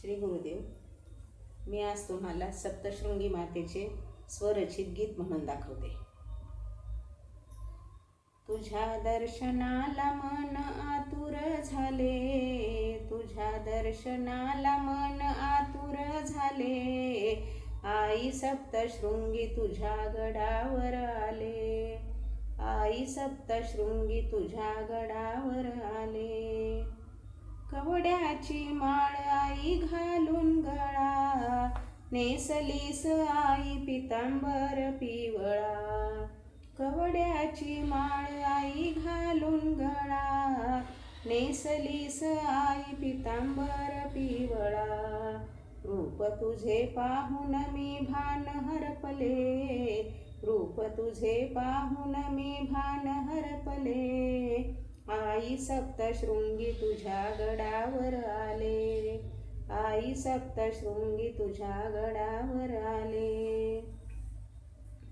श्री गुरुदेव. मी आज तुम्हाला सप्तशृंगी मातेचे स्वरचित गीत म्हणून दाखवते. तुझ्या दर्शनाला मन आतुर झाले तुझ्या दर्शनाला मन आतुर झाले. आई सप्तशृंगी तुझ्या गडावर आले आई सप्तशृंगी तुझ्या गडावर आले. कवड्याची माळ आई घालून गळा. नेसलीस आई पितांबर पिवळा. कवड्याची माळ आई घालून गळा. नेसलीस आई पितांबर पिवळा. रूप तुझे पाहून मी भान हरपले. रूप तुझे पाहून मी भान हरपले. आई सप्तशृंगी तुझ्या गडावर आले. आई सप्तशृंगी तुझ्या गडावर आले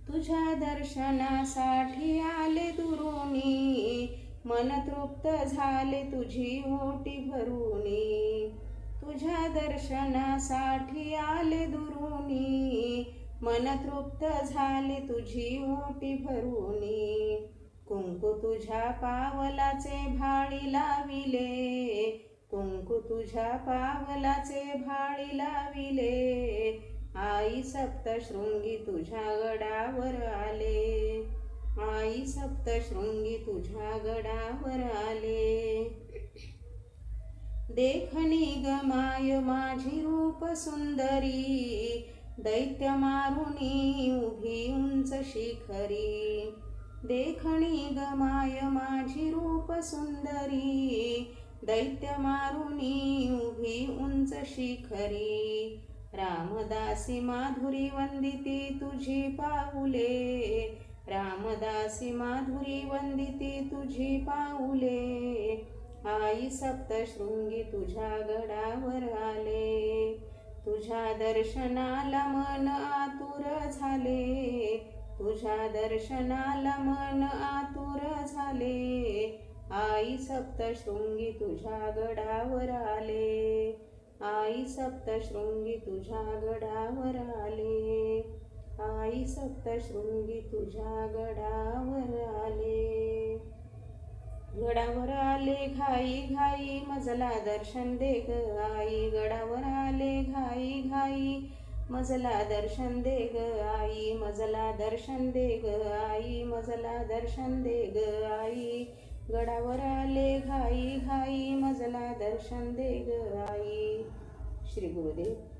तुझ्या दर्शनासाठी आले दुरुनी. मन तृप्त झाले तुझी ओटी भरुनी. तुझ्या दर्शनासाठी आले दुरुनी. मन तृप्त झाले तुझी ओटी भरुनी. कुंकू तुझ्या पावलाचे भाळी लाविले. कुंकू तुझ्या पावलाचे भाळी लाविले. आई सप्तशृंगी तुझ्या गडावर आले. आई सप्तशृंगी तुझ्या गडावर आले. देखणी गमाय माझी रूप सुंदरी. दैत्य मारुनी उभी उंच शिखरी. देखणी गमाय माझी रूप सुंदरी. दैत्य मारुनी उभी उंच शिखरी. रामदासी माधुरी वंदिती तुझी पाऊले. रामदासी माधुरी वंदिती तुझी पाऊले. आई सप्तशृंगी तुझ्या गडावर आले. तुझ्या दर्शनाला मन आतुर झाले. तुझ्या दर्शनाला मन आतुर झाले. आई सप्तशृंगी तुझ्या गडावर आले. आई सप्तशृंगी तुझ्या गडावर आले. आई सप्तशृंगी तुझ्या गडावर आले. गडावर आले घाई घाई मजला दर्शन दे ग आई. गडावर आले घाई घाई मजला दर्शन दे ग आई. मजला दर्शन दे ग आई मजला दर्शन दे ग आई. गडावर आले घाई घाई मजला दर्शन दे ग आई. श्री गुरुदेव.